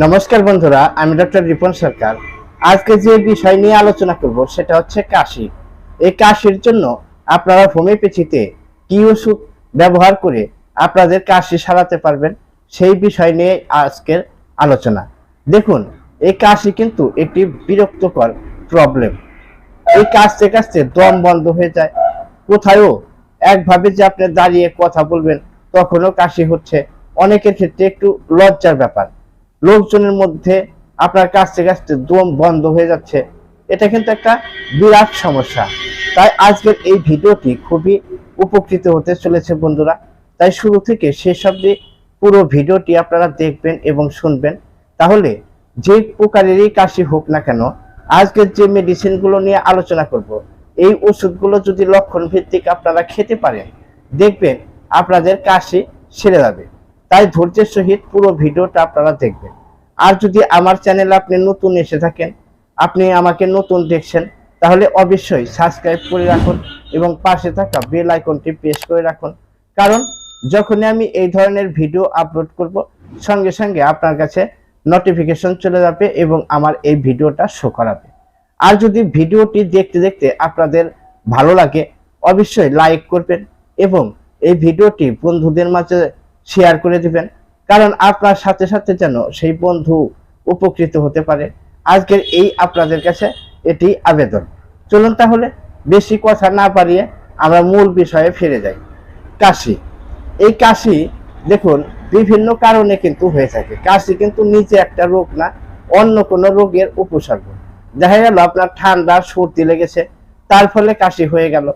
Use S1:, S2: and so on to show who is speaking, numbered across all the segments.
S1: নমস্কার বন্ধুরা, আমি ডক্টর রিপন সরকার। আজকে যে বিষয় নিয়ে আলোচনা করব সেটা হচ্ছে কাশি। এই কাশির জন্য আপনারা হোমিওপ্যাথিতে কি ওষুধ ব্যবহার করে আপনাদের কাশি সারাতে পারবেন, সেই বিষয় নিয়ে আজকের আলোচনা। দেখুন, এই কাশি কিন্তু একটি বিরক্তকর প্রবলেম এই কাশতে কাশতে দম বন্ধ হয়ে যায়। কোথায়ও একভাবে যে আপনি দাঁড়িয়ে কথা বলবেন, তখনও কাশি হচ্ছে। অনেকের ক্ষেত্রে একটু লজ্জার ব্যাপার। লোকজনের মধ্যে আপনার কাছতে কাছতে দম বন্ধ হয়ে যাচ্ছে। এটা কিন্তু একটা বিরাট সমস্যা। তাই আজকের এই ভিডিওটি খুবই উপকৃত হতে চলেছে বন্ধুরা। তাই শুরু থেকে শেষ অবধি পুরো ভিডিওটি আপনারা দেখবেন এবং শুনবেন। তাহলে যে প্রকারেরই কাশি হোক না কেন, আজকের যে মেডিসিনগুলো নিয়ে আলোচনা করব, এই ওষুধগুলো যদি লক্ষণ ভিত্তিক আপনারা খেতে পারেন, দেখবেন আপনাদের কাশি সেরে যাবে। তাই ধৈর্যের সহিত পুরো ভিডিওটা আপনারা দেখবেন। আর যদি আমার চ্যানেলে আপনি নতুন এসে থাকেন, আপনি আমাকে নতুন দেখছেন, তাহলে অবশ্যই সাবস্ক্রাইব করে রাখুন এবং পাশে থাকা বেল আইকনটি প্রেস করে রাখুন। কারণ যখনই আমি এই ধরনের ভিডিও আপলোড করব, সঙ্গে সঙ্গে আপনার কাছে নোটিফিকেশন চলে যাবে এবং আমার এই ভিডিওটা শো করাবে। আর যদি ভিডিওটি দেখতে দেখতে আপনাদের ভালো লাগে, অবশ্যই লাইক করবেন এবং এই ভিডিওটি বন্ধুদের মাঝে শেয়ার করে দিবেন। কারণ আপনার সাথে সাথে যেন সেই বন্ধু উপকৃত হতে পারে। আজকের এই আপনাদের কাছে এটি আবেদন। চলুন তাহলে বেশি কথা না পারিয়ে আমরা মূল বিষয়ে ফিরে যাই। কাশি। এই কাশি দেখুন, বিভিন্ন কারণে কিন্তু হয়ে থাকে। কাশি কিন্তু নিচে একটা রোগ না, অন্য কোনো রোগের উপসর্গ। দেখা গেল আপনার ঠান্ডা, সর্দি লেগেছে, তার ফলে কাশি হয়ে গেল।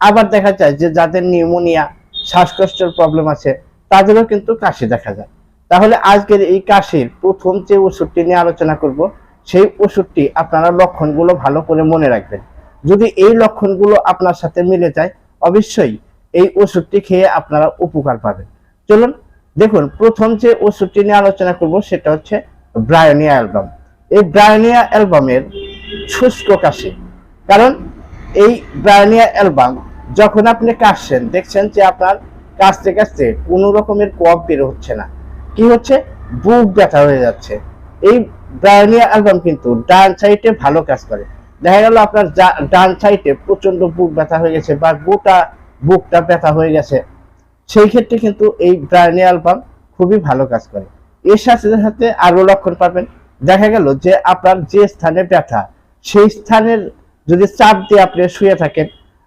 S1: আবার দেখা যায় যে যাদের নিউমোনিয়া, শ্বাসকষ্টের প্রবলেম আছে তাদেরও কিন্তু কাশি দেখা যায়। তাহলে আজকের এই কাশির প্রথম যে ওষুধটি নিয়ে আলোচনা করব, সেই ওষুধটি আপনারা লক্ষণগুলো ভালো করে মনে রাখবেন। যদি এই লক্ষণগুলো আপনার সাথে মিলে যায়, অবশ্যই এই ওষুধটি খেয়ে আপনারা উপকার পাবেন। চলুন, দেখুন, প্রথম যে ওষুধটি নিয়ে আলোচনা করব, সেটা হচ্ছে ব্রায়োনিয়া অ্যালবাম। এই ব্রায়োনিয়া অ্যালবামের শুষ্ক কাশি। কারণ এই ব্রায়োনিয়া অ্যালবাম, যখন আপনি কাশছেন, দেখছেন যে আপনার কাশতে কাশতে কোনো রকমের কফ বের হচ্ছে না। কি হচ্ছে? বুক ব্যথা হয়ে যাচ্ছে। এই ব্রায়োনিয়া অ্যালবাম কিন্তু ডান সাইডে ভালো কাজ করে। দেখা গেল আপনার ডান সাইডে প্রচণ্ড বুক ব্যথা হয়ে গেছে বা গোটা বুকটা ব্যথা হয়ে গেছে। সেই ক্ষেত্রে কিন্তু এই ব্রায়োনিয়া অ্যালবাম খুবই ভালো কাজ করে। এর সাথে সাথে আরও লক্ষণ পাবেন। দেখা গেল যে আপনার যে স্থানে ব্যথা, সেই স্থানের যদি চাপ দিয়ে আপনি শুয়ে থাকেন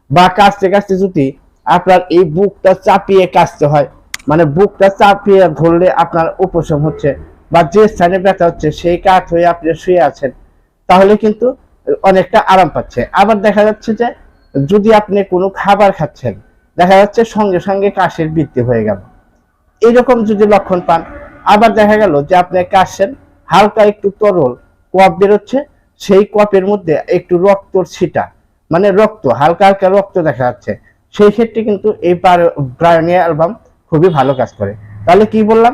S1: বা কাছতে কাছতে যদি আপনার এই বুকটা চাপিয়ে কাশতে হয়। মানে বুকটা চাপিয়ে ধরলে আপনার উপশম হচ্ছে বা যে স্থানে ব্যথা হচ্ছে, সেই কাঠ হয়ে আপনি শুয়ে আছেন, তাহলে কিন্তু অনেকটা আরাম পাচ্ছে। আবার দেখা যাচ্ছে যে যদি আপনি কোনো খাবার খাচ্ছেন, দেখা যাচ্ছে সঙ্গে সঙ্গে কাশির বৃদ্ধি হয়ে গেল। এইরকম যদি লক্ষণ পান, আবার দেখা গেল যে আপনি কাশছেন, হালকা একটু তরল কপ বেরোচ্ছে, সেই কপের মধ্যে একটু রক্তর ছিটা মানে রক্ত, হালকা হালকা রক্ত দেখা যাচ্ছে। সেই ক্ষেত্রে কিন্তু এই ব্রায়োনিয়া অ্যালবাম খুবই ভালো কাজ করে। তাহলে কি বললাম?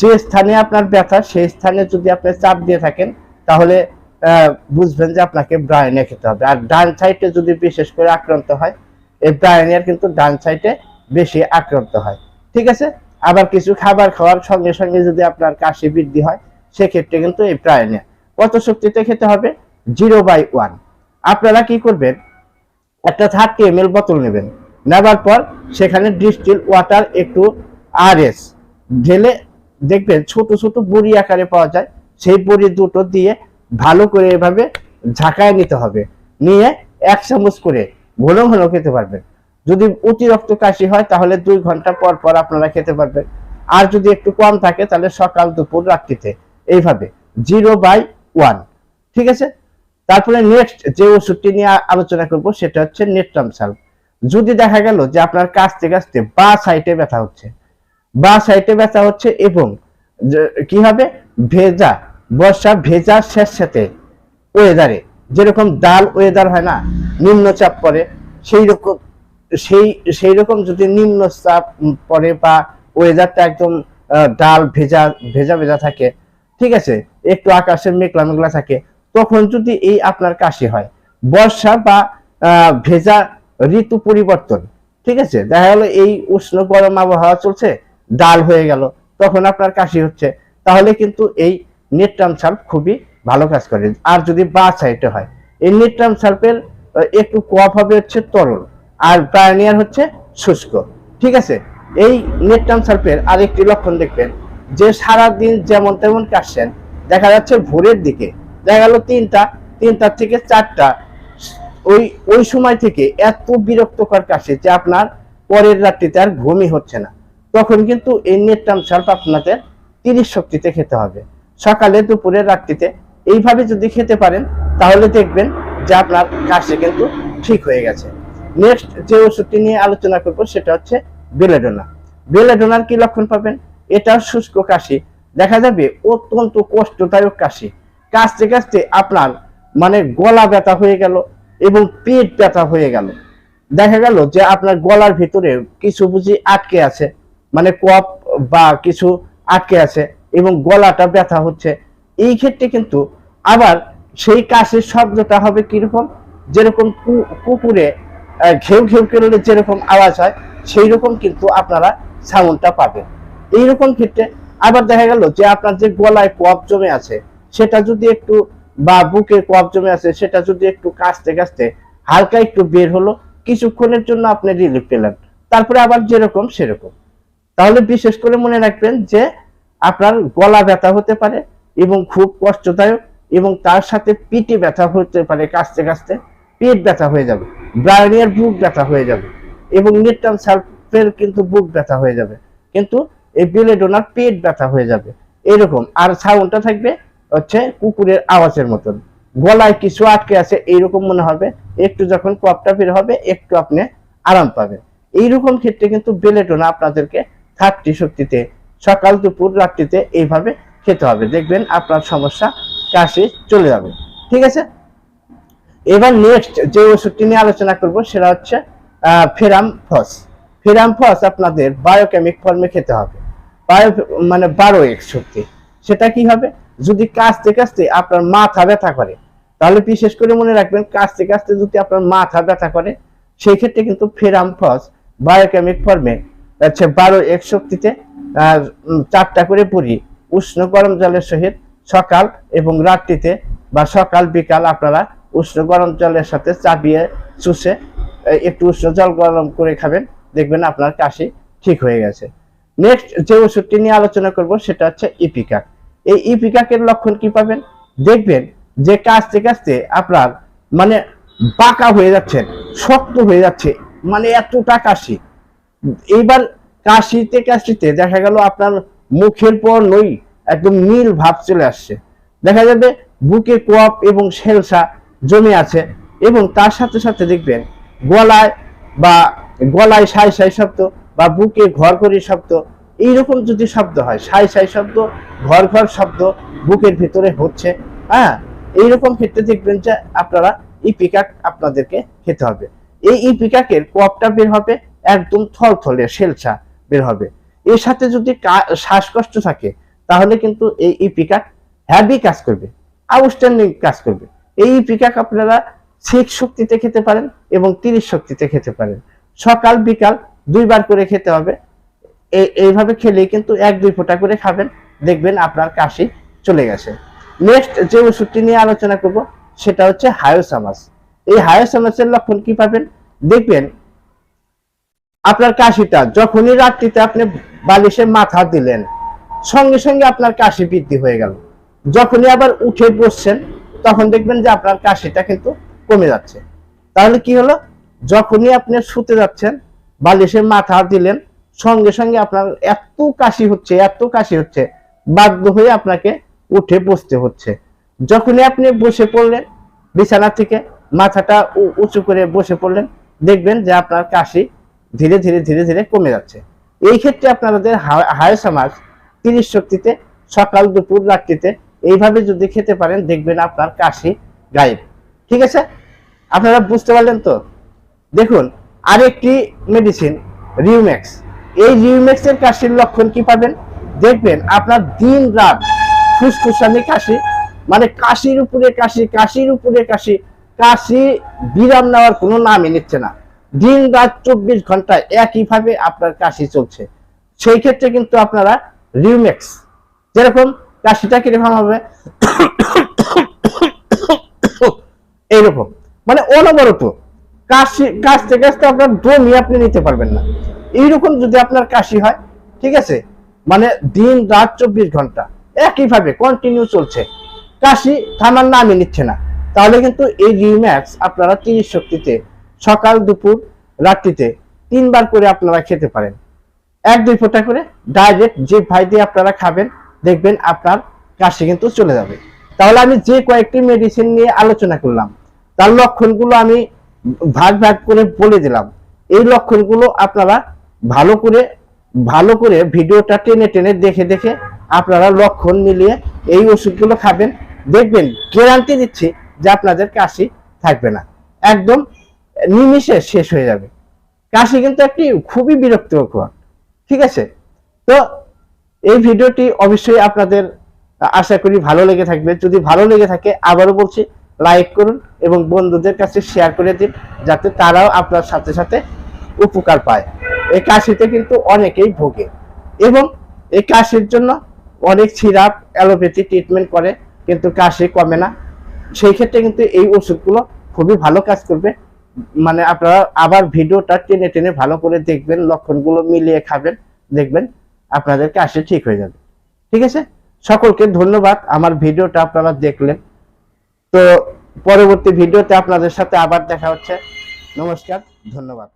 S1: যে স্থানে আপনার ব্যথা, সেই স্থানে যদি আপনি চাপ দিয়ে থাকেন, তাহলে বুঝবেন যে আপনাকে ব্রায়নিয়া খেতে হবে। আর ডান সাইডে যদি বিশেষ করে আক্রান্ত হয়, এই ব্রায়নিয়ার কিন্তু ডান সাইডে বেশি আক্রান্ত হয়। ঠিক আছে? আবার কিছু খাবার খাওয়ার সঙ্গে সঙ্গে যদি আপনার কাশি বৃদ্ধি হয়, সেক্ষেত্রে কিন্তু এই ব্রায়োনিয়া কত শক্তিতে খেতে হবে? জিরো বাই ওয়ান আপনারা কি করবেন? একটা থার্টি এম বোতল নেবেন। নেবার পর সেখানে ডিস্টিল ওয়াটার একটু আর এস ঢেলে দেখবেন ছোট ছোট বড়ি আকারে পাওয়া যায়। সেই বড়ি দুটো দিয়ে ভালো করে এভাবে ঝাঁকায় নিতে হবে। নিয়ে এক চামচ করে ঘন ঘন খেতে পারবেন। যদি অতিরিক্ত কাশি হয় তাহলে দুই ঘণ্টা পর পর আপনারা খেতে পারবেন। আর যদি একটু কম থাকে তাহলে সকাল, দুপুর, রাত্রিতে। এইভাবে, জিরো বাই ওয়ান। ঠিক আছে? তারপরে নেক্সট যে ওষুধটি নিয়ে আলোচনা করব সেটা হচ্ছে নেট্রাম সাল যদি দেখা গেল যে আপনার কাছতে কাছতে বা সাইটে ব্যথা হচ্ছে, বা সাইটে ব্যথা হচ্ছে এবং কি হবে? ভেজা, বর্ষা ভেজা শেষ সাথে ওয়েদারে যেরকম ডাল ওয়েদার হয় না, নিম্নচাপ পড়ে, সেই রকম, সেই সেই রকম যদি নিম্নচাপ পড়ে বা ওয়েদারটা একদম ডাল ভেজা ভেজা ভেজা থাকে, ঠিক আছে? একটু আকাশের মেঘলা মেঘলা থাকে, তখন যদি এই আপনার কাশি হয়, বর্ষা বা ভেজা ঋতু পরিবর্তন। ঠিক আছে? দেখা গেলো এই উষ্ণ গরম আবহাওয়া চলছে, ডাল হয়ে গেল, তখন আপনার কাশি হচ্ছে। তাহলে কিন্তু এই নেট্রাম সাল্প খুবই ভালো কাজ করে। আর যদি বা সাইডে হয়, এই নেট্রাম সাল্পের একটু কপ হবে হচ্ছে তরল, আর প্রায়নিয়ার হচ্ছে শুষ্ক। ঠিক আছে? এই নেট্রাম সাল্পের আরেকটি লক্ষণ দেখবেন, যে সারা দিন যেমন তেমন কাশছেন, দেখা যাচ্ছে ভোরের দিকে, দেখা গেল তিনটা তিনটা থেকে চারটা ওই ওই সময় থেকে এত বিরক্তকর কাশে যে আপনার পরের রাত্রিতে আর ঘুমই হচ্ছে না। তখন কিন্তু এই নেট্রাম সাল্প আপনাদের তিরিশ শক্তিতে খেতে হবে। সকালে দুপুরে রাত্রিতে এইভাবে যদি খেতে পারেন, তাহলে দেখবেন যে আপনার কাশি কিন্তু ঠিক হয়ে গেছে। নেক্সট যে ওষুধটি নিয়ে আলোচনা করব, সেটা হচ্ছে বেলেডোনা। বেলেডোনার কি লক্ষণ পাবেন? এটা শুষ্ক কাশি। দেখা যাবে অত্যন্ত কষ্টদায়ক কাশি। কাশতে কাশতে আপনার মানে গলা ব্যথা হয়ে গেল এবং পেট ব্যথা হয়ে গেল। দেখা গেল যে আপনার গলার ভিতরে কিছু বুঝি আটকে আছে মানে কপ বা কিছু আটকে আছে এবং গলাটা ব্যথা হচ্ছে। এই ক্ষেত্রে কিন্তু আবার সেই কাশের শব্দটা হবে কীরকম? যেরকম কুকুরে ঘেউ ঘেউ করলে যেরকম আওয়াজ হয় সেই রকম কিন্তু আপনারা সাউন্ডটা পাবেন। এইরকম ক্ষেত্রে আবার দেখা গেল যে আপনার যে গলায় কপ জমে আছে, সেটা যদি একটু বা বুকে কপ জমে আছে, সেটা যদি একটু কাশতে কাশতে হালকা একটু বের হলো, কিছুক্ষণের জন্য আপনি রিলিফ পেলেন। তারপরে আবার যেরকম সেরকম। তাহলে বিশেষ করে মনে রাখবেন যে আপনার গলা ব্যথা হতে পারে এবং খুব কষ্টদায়ক এবং তার সাথে পিঠে ব্যথা হতে পারে কাশতে কাশতে পেট ব্যথা হয়ে যাবে, ব্রায়নিয়ার বুক ব্যথা হয়ে যাবে এবং নিট্রাম সালফের কিন্তু বুক ব্যথা হয়ে যাবে। কিন্তু এই বিলেডোনার পেট ব্যথা হয়ে যাবে। এরকম। আর সাউন্ডটা থাকবে হচ্ছে কুকুরের আওয়াজের মতন। গলায় কিছু আটকে আছে, এইরকম মনে হবে। একটু যখন কপটা বের হবে, একটু আপনি আরাম পাবেন। এইরকম ক্ষেত্রে কিন্তু বেলেডোনা আপনাদেরকে থার্টি শক্তিতে সকাল, দুপুর, রাত্রিতে এইভাবে খেতে হবে। দেখবেন আপনার সমস্যা কাশি চলে যাবে। ঠিক আছে? এবার নেক্সট যে ওষুধটি নিয়ে আলোচনা করব, সেটা হচ্ছে ফেরাম ফস। ফেরাম ফস আপনাদের বায়োকেমিক ফর্মে খেতে হবে। বায়ো মানে বারো এক শক্তি। সেটা কি হবে? যদি কাশতে কাশতে আপনার মাথা ব্যথা করে, তাহলে বিশেষ করে মনে রাখবেন কাশতে কাশতে যদি আপনার মাথা ব্যথা করে, সেই ক্ষেত্রে কিন্তু ফেরাম ফস, বায়োকেমিক ফর্মে, হচ্ছে বারো এক শক্তিতে চারটা করে পুরি, উষ্ণ গরম জলের সহিত সকাল এবং রাত্রিতে বা সকাল বিকাল আপনারা উষ্ণ গরম জলের সাথে চাপিয়ে চুষে একটু উষ্ণ জল গরম করে খাবেন, দেখবেন আপনার কাশি ঠিক হয়ে গেছে। নেক্সট যে ওষুধটি নিয়ে আলোচনা করব সেটা হচ্ছে ইপিকাক। এই ইপিকাকের লক্ষণ কি পাবেন? দেখবেন যে কাশতে কাশতে আপনার মানে বাঁকা হয়ে যাচ্ছেন শক্ত হয়ে যাচ্ছে মানে এতটা কাশি। এইবার কাশিতে কাশিতে দেখা গেল আপনার মুখের পর নই, একদম নীল ভাব চলে আসছে। দেখা যাবে বুকে কোয়াপ এবং সেলসা জমে আছে এবং তার সাথে সাথে দেখবেন গলায় বা গলায় সাই সাই শব্দ বা বুকে ঘর ঘরি শব্দ এইরকম যদি শব্দ হয়, সাই সাই শব্দ, ঘর ঘর শব্দ বুকের ভিতরে হচ্ছে হ্যাঁ? এইরকম ক্ষেত্রে দেখবেন যে আপনারা ইপিকাক আপনাদেরকে খেতে হবে। এই ইপিকাকের কপটা বের হবে, একদম থলথলে সেলসা বের হবে। এর সাথে যদি শ্বাসকষ্ট থাকে, তাহলে কিন্তু এই ইপিকাক হ্যাভি কাজ করবে আউটস্ট্যান্ডিং কাজ করবে। এই ইপিকাক আপনারা সিক্স শক্তিতে খেতে পারেন এবং তিরিশ শক্তিতে খেতে পারেন। সকাল, বিকাল দুইবার করে খেতে হবে। এই- এইভাবে খেলেই কিন্তু এক, দুই ফোঁটা করে খাবেন। দেখবেন আপনার কাশি চলে গেছে। নেক্সট যে ওষুধটি নিয়ে আলোচনা করব, সেটা হচ্ছে হায়োসামাস। এই হায়োসামাসের লক্ষণ কি পাবেন? দেখবেন, আপনার কাশিটা যখনই রাত্রিতে আপনি বালিশে মাথা দিলেন, সঙ্গে সঙ্গে আপনার কাশি বৃদ্ধি হয়ে গেল। যখনই আবার উঠে বসছেন, তখন দেখবেন যে আপনার কাশিটা কিন্তু কমে যাচ্ছে। তাহলে কি হলো? যখনই আপনি শুতে যাচ্ছেন বালিশে মাথা দিলেন সঙ্গে সঙ্গে আপনার এত কাশি হচ্ছে, এত কাশি হচ্ছে, বাধ্য হয়ে আপনাকে উঠে বসতে হচ্ছে। যখনই আপনি বসে পড়লেন বিছানা থেকে মাথাটা উঁচু করে বসে পড়লেন, দেখবেন যে আপনার কাশি ধীরে ধীরে ধীরে ধীরে কমে যাচ্ছে। এই ক্ষেত্রে আপনাদের হায় সমাজ, তিরিশ শক্তিতে সকাল, দুপুর, রাত্রিতে এইভাবে যদি খেতে পারেন, দেখবেন আপনার কাশি গায়েব। ঠিক আছে? আপনারা বুঝতে পারলেন তো? দেখুন, আরেকটি মেডিসিন রিউম্যাক্স এই রিউম্যাক্সের কাশির লক্ষণ কি পাবেন? দেখবেন আপনার দিন রাত ফুসফুসানি কাশি মানে কাশির উপরে কাশি, কাশির উপরে কাশি কাশি বিরাম নেওয়ার কোনো নামই নিচ্ছে না। দিন রাত চব্বিশ ঘন্টায় একইভাবে আপনার কাশি চলছে। সেই ক্ষেত্রে কিন্তু আপনারা রিউম্যাক্স যেরকম কাশিটা কীরকম হবে? এইরকম মানে অনবরত। কাশি, কাশতে কাশতে আপনার দমই আপনি নিতে পারবেন না। এইরকম যদি আপনার কাশি হয়, ঠিক আছে? মানে দিন, রাত, চব্বিশ ঘণ্টা, একইভাবে কন্টিনিউ চলছে। কাশি থামার নামই নিচ্ছে না। তাহলে কিন্তু এই রিম্যাক্স আপনারা তিরিশ শক্তিতে সকাল, দুপুর, রাত্রিতে তিনবার করে আপনারা খেতে পারেন। এক, দুই ফোঁটা করে ডাইরেক্ট যে ভাই দিয়ে আপনারা খাবেন, দেখবেন আপনার কাশি কিন্তু চলে যাবে। তাহলে আমি যে কয়েকটি মেডিসিন নিয়ে আলোচনা করলাম, তার লক্ষণগুলো আমি ভাগ ভাগ করে বলে দিলাম। এই লক্ষণগুলো আপনারা ভালো করে ভালো করে ভিডিওটা টেনে টেনে দেখে দেখে আপনারা লক্ষণ মিলিয়ে এই ওষুধগুলো খাবেন। দেখবেন গ্যারান্টি দিচ্ছি যে আপনাদের কাশি থাকবে না। একদম নিমিষে শেষ হয়ে যাবে। কাশি কিন্তু একটি খুবই বিরক্তিকর ঠিক আছে? তো এই ভিডিওটি অবশ্যই আপনাদের আশা করি ভালো লেগে থাকবে। যদি ভালো লেগে থাকে, আবারও বলছি, লাইক করুন এবং বন্ধুদের কাছে শেয়ার করে দিন, যাতে তারাও আপনার সাথে সাথে উপকার পায়। এই কাশিতে কিন্তু অনেকেই ভোগে। এবং এই কাশির জন্য অনেক সিরাপ, অ্যালোপ্যাথি ট্রিটমেন্ট করে, কিন্তু কাশি কমে না। সেই ক্ষেত্রে কিন্তু এই ওষুধগুলো খুবই ভালো কাজ করবে। মানে আপনারা আবার ভিডিওটা টেনে টেনে ভালো করে দেখবেন, লক্ষণগুলো মিলিয়ে খাবেন, দেখবেন আপনাদের কাশি ঠিক হয়ে যাবে। ঠিক আছে? সকলকে ধন্যবাদ, আমার ভিডিওটা আপনারা দেখলেন। তো পরবর্তী ভিডিওতে আপনাদের সাথে আবার দেখা হচ্ছে। নমস্কার, ধন্যবাদ।